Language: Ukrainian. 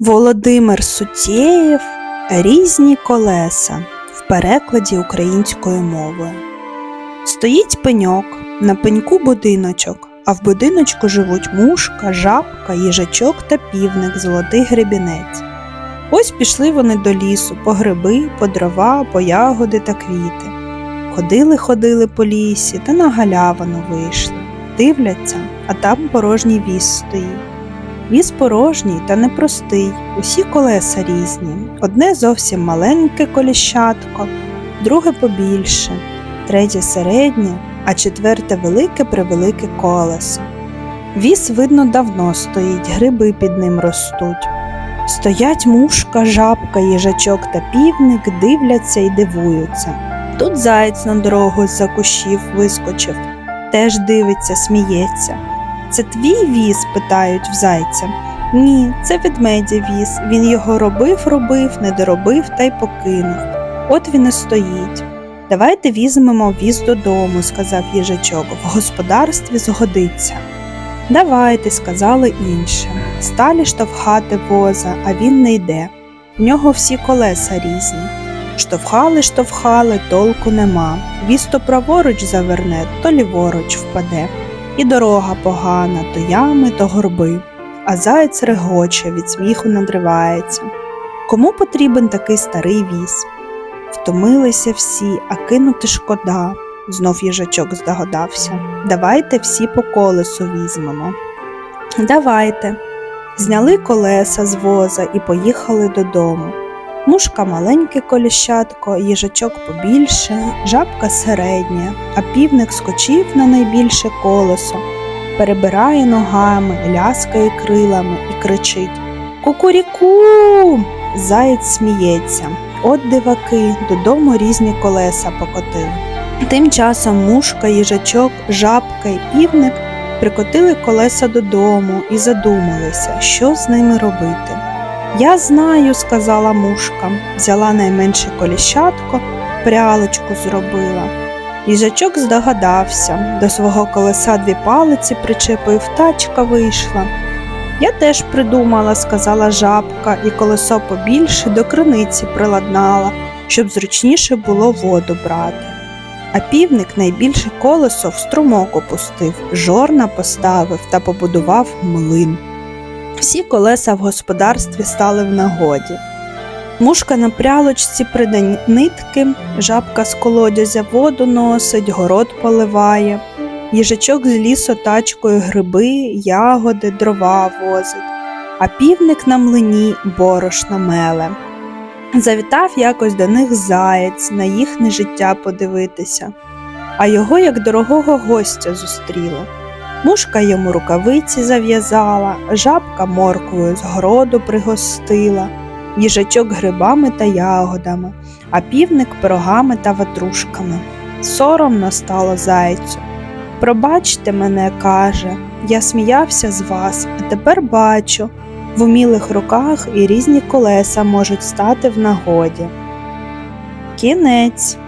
Володимир Сутєєв Різні колеса в перекладі українською мовою. Стоїть пеньок, на пеньку будиночок, а в будиночку живуть мушка, жабка, їжачок та півник, золотий гребінець. Ось пішли вони до лісу по гриби, по дрова, по ягоди та квіти. Ходили, ходили по лісі та на галявину вийшли. Дивляться, а там порожній віз стоїть. Віз порожній та непростий, усі колеса різні. Одне зовсім маленьке коліщатко, друге побільше, третє середнє, а четверте велике превелике колесо. Віз, видно, давно стоїть, гриби під ним ростуть. Стоять мушка, жабка, їжачок та півник, дивляться і дивуються. Тут заєць на дорогу з-за кущів вискочив, теж дивиться, сміється. Це твій віз? питають в зайця. Ні, це ведмедя віз. Він його робив, робив, не доробив та й покинув. От він і стоїть. Давайте візьмемо віз додому, сказав їжачок. В господарстві згодиться. Давайте, сказали інші. Сталі штовхати воза, а він не йде. В нього всі колеса різні. Штовхали, штовхали, толку нема. Віз то праворуч заверне, то ліворуч впаде. І дорога погана, то ями, то горби, а заєць регоче, від сміху надривається. Кому потрібен такий старий віз? Втомилися всі, а кинути шкода, знов їжачок здогадався. Давайте всі по колесу візьмемо. Давайте. Зняли колеса з воза і поїхали додому. Мушка маленьке коліщатко, їжачок побільше, жабка середня, а півник скочив на найбільше колесо, перебирає ногами, ляскає крилами і кричить Кукуріку. Заєць сміється. От диваки, додому різні колеса покотили. Тим часом мушка, їжачок, жабка і півник прикотили колеса додому і задумалися, що з ними робити. Я знаю, сказала мушка, взяла найменше коліщатко, прялочку зробила. Їжачок здогадався, до свого колеса дві палиці причепив, тачка вийшла. Я теж придумала, сказала жабка, і колесо побільше до криниці приладнала, щоб зручніше було воду брати. А півник найбільше колесо в струмок опустив, жорна поставив та побудував млин. Всі колеса в господарстві стали в нагоді. Мушка на прялочці приде нитки, жабка з колодязя воду носить, город поливає, їжачок з лісу тачкою гриби, ягоди, дрова возить, а півник на млині борошно меле. Завітав якось до них заєць на їхнє життя подивитися, а його як дорогого гостя зустріла. Мушка йому рукавиці зав'язала, жабка морквою з городу пригостила, їжачок грибами та ягодами, а півник пирогами та ватрушками. Соромно стало зайцю. Пробачте мене, каже, я сміявся з вас, а тепер бачу. В умілих руках і різні колеса можуть стати в нагоді. Кінець.